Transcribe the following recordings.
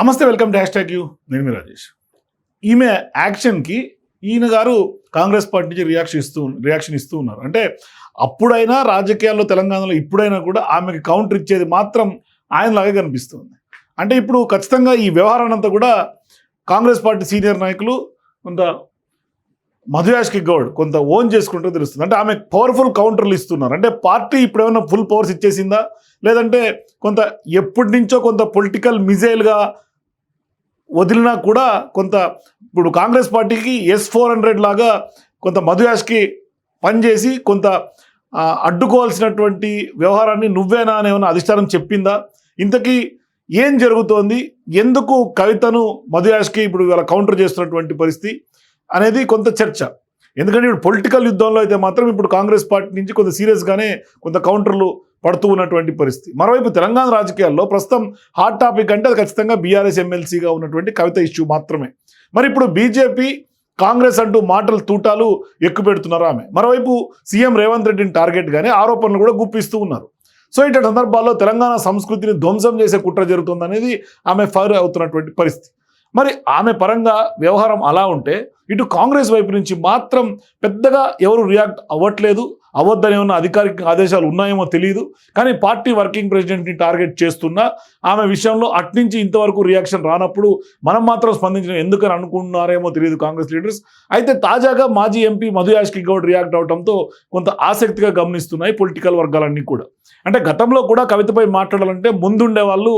నమస్తే welcome dash talk tag you. నేను మీ రాజేష్. ఈమె యాక్షన్కి ఈయన గారు కాంగ్రెస్ పార్టీ నుంచి రియాక్షన్ ఇస్తూ రియాక్షన్ ఇస్తూ ఉన్నారు. అంటే అప్పుడైనా రాజకీయాల్లో తెలంగాణలో ఇప్పుడైనా కూడా ఆమెకి కౌంటర్ ఇచ్చేది మాత్రం ఆయనలాగే కనిపిస్తుంది. అంటే ఇప్పుడు ఖచ్చితంగా ఈ వ్యవహారాన్ని అంతా కూడా కాంగ్రెస్ పార్టీ సీనియర్ నాయకులు కొంత మధుయాష్కి గౌడ్ కొంత ఓన్ చేసుకుంటూ తెలుస్తుంది. అంటే ఆమె పవర్ఫుల్ కౌంటర్లు ఇస్తున్నారు. అంటే పార్టీ ఇప్పుడు ఏమైనా ఫుల్ పవర్స్ ఇచ్చేసిందా? లేదంటే కొంత ఎప్పటి నుంచో కొంత పొలిటికల్ మిజైల్గా వదిలినా కూడా కొంత ఇప్పుడు కాంగ్రెస్ పార్టీకి ఎస్ ఫోర్ హండ్రెడ్ లాగా కొంత మధుయాష్కి పనిచేసి కొంత అడ్డుకోవాల్సినటువంటి వ్యవహారాన్ని నువ్వేనా అనేమన్నా అధిష్టానం చెప్పిందా? ఇంతకీ ఏం జరుగుతోంది? ఎందుకు కవితను మధుయాష్కి ఇప్పుడు ఇవాళ కౌంటర్ చేస్తున్నటువంటి పరిస్థితి అనేది కొంత చర్చ. ఎందుకంటే ఇప్పుడు పొలిటికల్ యుద్ధంలో అయితే మాత్రం ఇప్పుడు కాంగ్రెస్ పార్టీ నుంచి కొంత సీరియస్గానే కొంత కౌంటర్లు పడుతూ ఉన్నటువంటి పరిస్థితి. మరోవైపు తెలంగాణ రాజకీయాల్లో ప్రస్తుతం హాట్ టాపిక్ అంటే అది ఖచ్చితంగా బీఆర్ఎస్ ఎమ్మెల్సీగా ఉన్నటువంటి కవిత ఇష్యూ మాత్రమే. మరి ఇప్పుడు బీజేపీ కాంగ్రెస్ అంటూ మాటలు తూటాలు ఎక్కుపెడుతున్నారు ఆమె. మరోవైపు సీఎం రేవంత్ రెడ్డిని టార్గెట్గానే ఆరోపణలు కూడా గుప్పిస్తూ ఉన్నారు. సో ఇటువంటి సందర్భాల్లో తెలంగాణ సంస్కృతిని ధ్వంసం చేసే కుట్ర జరుగుతుందనేది ఆమె ఫైర్ అవుతున్నటువంటి పరిస్థితి. మరి ఆమె పరంగా వ్యవహారం అలా ఉంటే ఇటు కాంగ్రెస్ వైపు నుంచి మాత్రం పెద్దగా ఎవరు రియాక్ట్ అవ్వట్లేదు అవద్దని ఉన్న అధికారిక ఆదేశాలు ఉన్నాయేమో తెలియదు కానీ పార్టీ వర్కింగ్ ప్రెసిడెంట్ని టార్గెట్ చేస్తున్నా ఆమె విషయంలో అట్నుంచి ఇంతవరకు రియాక్షన్ రానప్పుడు మనం మాత్రం స్పందించడం ఎందుకని అనుకుంటున్నారేమో తెలియదు కాంగ్రెస్ లీడర్స్. అయితే తాజాగా మాజీ ఎంపీ మధుయాష్కి గౌడ్ రియాక్ట్ అవడంతో కొంత ఆసక్తిగా గమనిస్తున్నాయి పొలిటికల్ వర్గాలన్నీ కూడా. అంటే గతంలో కూడా కవితపై మాట్లాడాలంటే ముందుండే వాళ్ళు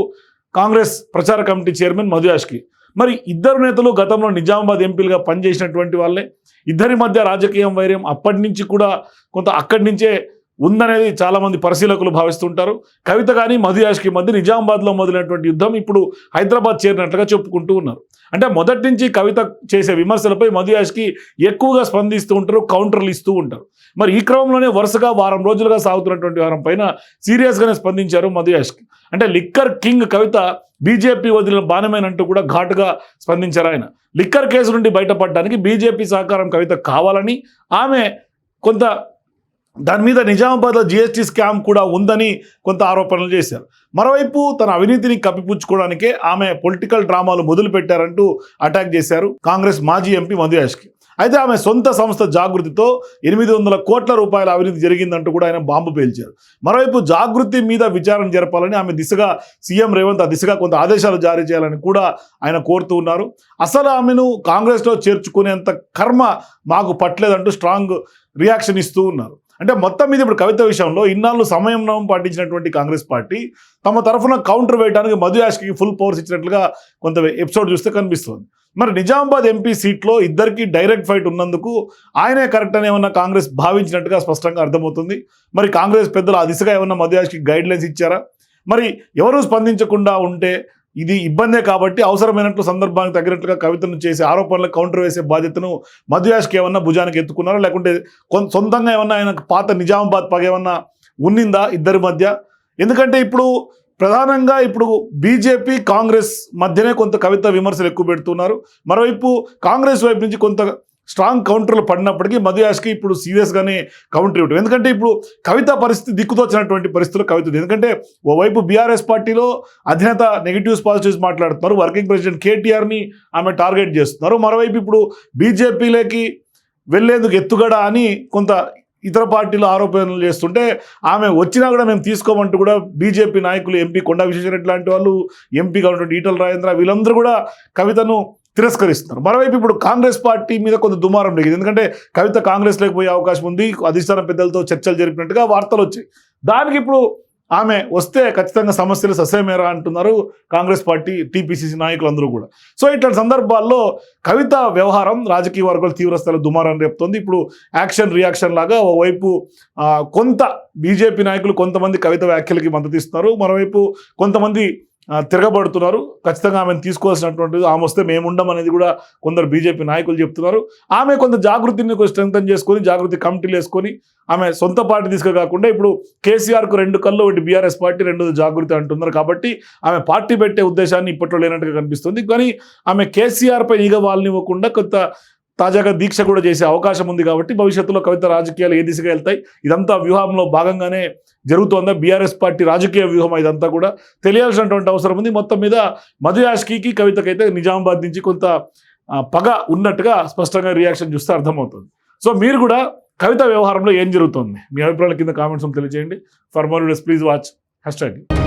కాంగ్రెస్ ప్రచార కమిటీ చైర్మన్ మధుయాష్కి మరి ఇద్దరు నేతలు గతంలో నిజామాబాద్ ఎంపీలుగా పనిచేసినటువంటి వాళ్ళే. ఇద్దరి మధ్య రాజకీయం వైర్యం అప్పటి నుంచి కూడా కొంత అక్కడి నుంచే ఉందనేది చాలామంది పరిశీలకులు భావిస్తుంటారు. కవిత కానీ మధుయాష్కి మధ్య నిజామాబాద్లో మొదలైనటువంటి యుద్ధం ఇప్పుడు హైదరాబాద్ చేరినట్లుగా చెప్పుకుంటూ ఉన్నారు. అంటే మొదటి నుంచి కవిత చేసే విమర్శలపై మధుయాష్కి ఎక్కువగా స్పందిస్తూ ఉంటారు కౌంటర్లు ఇస్తూ ఉంటారు. మరి ఈ క్రమంలోనే వరుసగా వారం రోజులుగా సాగుతున్నటువంటి వారం పైన సీరియస్గానే స్పందించారు మధుయాష్కి. అంటే లిక్కర్ కింగ్ కవిత బీజేపీ వదిలిన బాణమేనంటూ కూడా ఘాటుగా స్పందించారు ఆయన. లిక్కర్ కేసు నుండి బయటపడడానికి బీజేపీ సహకారం కవిత కావాలని ఆమె కొంత దాని మీద నిజామాబాద్లో జిఎస్టీ స్కామ్ కూడా ఉందని కొంత ఆరోపణలు చేశారు. మరోవైపు తన అవినీతిని కప్పిపుచ్చుకోవడానికే ఆమె పొలిటికల్ డ్రామాలు మొదలుపెట్టారంటూ అటాక్ చేశారు కాంగ్రెస్ మాజీ ఎంపీ మధుయాష్కి అయితే ఆమె సొంత సంస్థ జాగృతితో ఎనిమిది వందల కోట్ల రూపాయల అవినీతి జరిగిందంటూ కూడా ఆయన బాంబు పేల్చారు. మరోవైపు జాగృతి మీద విచారణ జరపాలని ఆమె దిశగా సీఎం రేవంత్ ఆ దిశగా కొంత ఆదేశాలు జారీ చేయాలని కూడా ఆయన కోరుతూ ఉన్నారు. అసలు ఆమెను కాంగ్రెస్లో చేర్చుకునేంత కర్మ మాకు పట్టలేదంటూ స్ట్రాంగ్ రియాక్షన్ ఇస్తూ ఉన్నారు. అంటే మొత్తం మీద ఇప్పుడు కవిత విషయంలో ఇన్నాళ్ళు సమయం పాటించినటువంటి కాంగ్రెస్ పార్టీ తమ తరఫున కౌంటర్ వేయడానికి మధు యాష్కి ఫుల్ పవర్స్ ఇచ్చినట్లుగా కొంత ఎపిసోడ్ చూస్తే కనిపిస్తుంది. మరి నిజామాబాద్ ఎంపీ సీట్లో ఇద్దరికి డైరెక్ట్ ఫైట్ ఉన్నందుకు ఆయనే కరెక్ట్ అని ఏమన్నా కాంగ్రెస్ భావించినట్టుగా స్పష్టంగా అర్థమవుతుంది. మరి కాంగ్రెస్ పెద్దలు ఆ దిశగా ఏమన్నా మధు యాష్కి గైడ్ లైన్స్ ఇచ్చారా? మరి ఎవరు స్పందించకుండా ఉంటే ఇది ఇబ్బందే కాబట్టి అవసరమైనట్లు సందర్భానికి తగినట్లుగా కవితను చేసే ఆరోపణలకు కౌంటర్ వేసే బాధ్యతను మధుయాష్కి ఏమన్నా భుజానికి ఎత్తుకున్నారా? లేకుంటే కొంత సొంతంగా ఏమన్నా ఆయన పాత నిజామాబాద్ పగ ఏమన్నా ఉన్నిందా ఇద్దరి మధ్య? ఎందుకంటే ఇప్పుడు ప్రధానంగా ఇప్పుడు బీజేపీ కాంగ్రెస్ మధ్యనే కొంత కవిత విమర్శలు ఎక్కువ పెడుతున్నారు. మరోవైపు కాంగ్రెస్ వైపు నుంచి కొంత స్ట్రాంగ్ కౌంటర్లు పడినప్పటికీ మధుయాష్కి ఇప్పుడు సీరియస్గానే కౌంటర్ ఇవ్వటం ఎందుకంటే ఇప్పుడు కవిత పరిస్థితి దిక్కుతోచినటువంటి పరిస్థితులు కవిత ఎందుకంటే ఓవైపు బీఆర్ఎస్ పార్టీలో అధినేత నెగిటివ్స్ పాజిటివ్స్ మాట్లాడుతున్నారు. వర్కింగ్ ప్రెసిడెంట్ కేటీఆర్ని ఆమె టార్గెట్ చేస్తున్నారు. మరోవైపు ఇప్పుడు బీజేపీలోకి వెళ్ళేందుకు ఎత్తుగడ అని కొంత ఇతర పార్టీలు ఆరోపణలు చేస్తుంటే ఆమె వచ్చినా కూడా మేము తీసుకోమంటూ కూడా బీజేపీ నాయకులు ఎంపీ కొండా విశ్వేశ్వరరెడ్డి లాంటి వాళ్ళు ఎంపీగా ఉన్నటువంటి ఈటల రాజేంద్ర వీళ్ళందరూ కూడా కవితను తిరస్కరిస్తున్నారు. మరోవైపు ఇప్పుడు కాంగ్రెస్ పార్టీ మీద కొంత దుమారం దిగింది ఎందుకంటే కవిత కాంగ్రెస్లోకి పోయే అవకాశం ఉంది. అధిష్టానం పెద్దలతో చర్చలు జరిపినట్టుగా వార్తలు వచ్చాయి. దానికి ఇప్పుడు ఆమె వస్తే ఖచ్చితంగా సమస్యలు ససేమేరా అంటున్నారు కాంగ్రెస్ పార్టీ టీపీసీసీ నాయకులందరూ కూడా. సో ఇట్లాంటి సందర్భాల్లో కవిత వ్యవహారం రాజకీయ వర్గాలు తీవ్రస్థాయిలో దుమారం రేపుతోంది. ఇప్పుడు యాక్షన్ రియాక్షన్ లాగా ఓవైపు కొంత బీజేపీ నాయకులు కొంతమంది కవిత వ్యాఖ్యలకి మద్దతు ఇస్తున్నారు. మరోవైపు కొంతమంది తిరగబడుతున్నారు. ఖచ్చితంగా ఆమెను తీసుకోవాల్సినటువంటిది ఆమె వస్తే మేము ఉండం అనేది కూడా కొందరు బీజేపీ నాయకులు చెప్తున్నారు. ఆమె కొంత జాగృతిని స్ట్రెంగ్తన్ చేసుకొని జాగృతి కమిటీలు వేసుకొని ఆమె సొంత పార్టీ తీసుకురాకుండా ఇప్పుడు కేసీఆర్కు రెండు కళ్ళు ఒకటి బీఆర్ఎస్ పార్టీ రెండు జాగృతి అంటున్నారు. కాబట్టి ఆమె పార్టీ పెట్టే ఉద్దేశాన్ని ఇప్పట్లో లేనట్టుగా కనిపిస్తుంది. కానీ ఆమె కేసీఆర్ పై ఈగ వాళ్ళనివ్వకుండా కొంత తాజాగా దీక్ష కూడా చేసే అవకాశం ఉంది కాబట్టి భవిష్యత్తులో కవిత రాజకీయాలు ఏ దిశగా వెళ్తాయి? ఇదంతా వ్యూహంలో భాగంగానే జరుగుతోందా? బీఆర్ఎస్ పార్టీ రాజకీయ వ్యూహం ఇదంతా కూడా తెలియాల్సినటువంటి అవసరం ఉంది. మొత్తం మీద మధుయాష్కి కవితకైతే నిజామాబాద్ నుంచి కొంత పగ ఉన్నట్టుగా స్పష్టంగా రియాక్షన్ చూస్తే అర్థమవుతుంది. సో మీరు కూడా కవిత వ్యవహారంలో ఏం జరుగుతుంది? మీ అభిప్రాయాల కింద కామెంట్స్ తెలియజేయండి. For more please watch. Hashtag.